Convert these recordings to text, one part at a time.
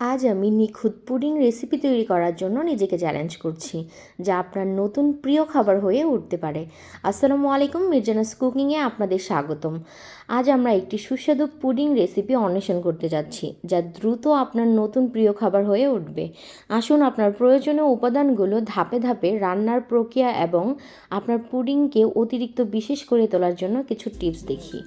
আজ আমি নিখুঁত পুডিং রেসিপি তৈরি করার জন্য নিজেকে চ্যালেঞ্জ করছি, যা আপনার নতুন প্রিয় খাবার হয়ে উঠতে পারে। আসসালামু আলাইকুম, মির্জানাস কুকিংয়ে আপনাদের স্বাগতম। আজ আমরা একটি সুস্বাদু পুডিং রেসিপি অন্বেষণ করতে যাচ্ছি, যা দ্রুত আপনার নতুন প্রিয় খাবার হয়ে উঠবে। আসুন আপনার প্রয়োজনীয় উপাদানগুলো ধাপে ধাপে রান্নার প্রক্রিয়া এবং আপনার পুডিংকে অতিরিক্ত বিশেষ করে তোলার জন্য কিছু টিপস দেখি।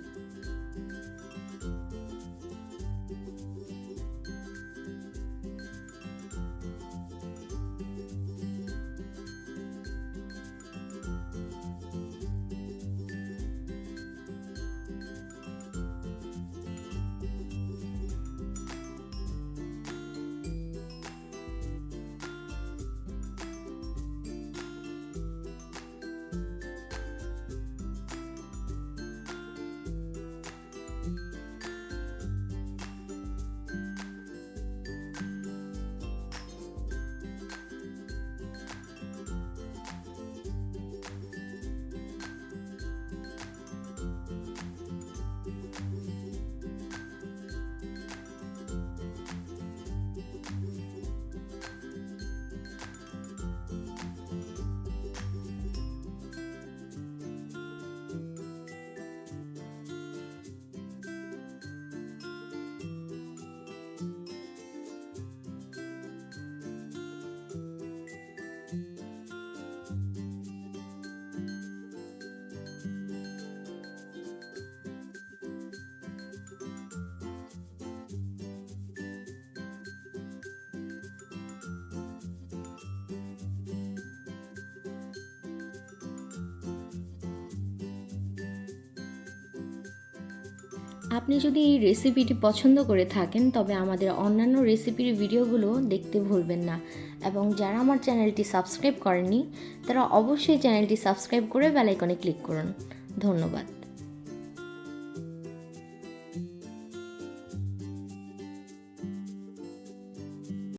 আপনি যদি এই রেসিপিটি পছন্দ করে থাকেন, তবে আমাদের অন্যান্য রেসিপির ভিডিওগুলো দেখতে ভুলবেন না। এবং যারা আমার চ্যানেলটি সাবস্ক্রাইব করেননি, তারা অবশ্যই চ্যানেলটি সাবস্ক্রাইব করে বেলাইকনে ক্লিক করুন। ধন্যবাদ।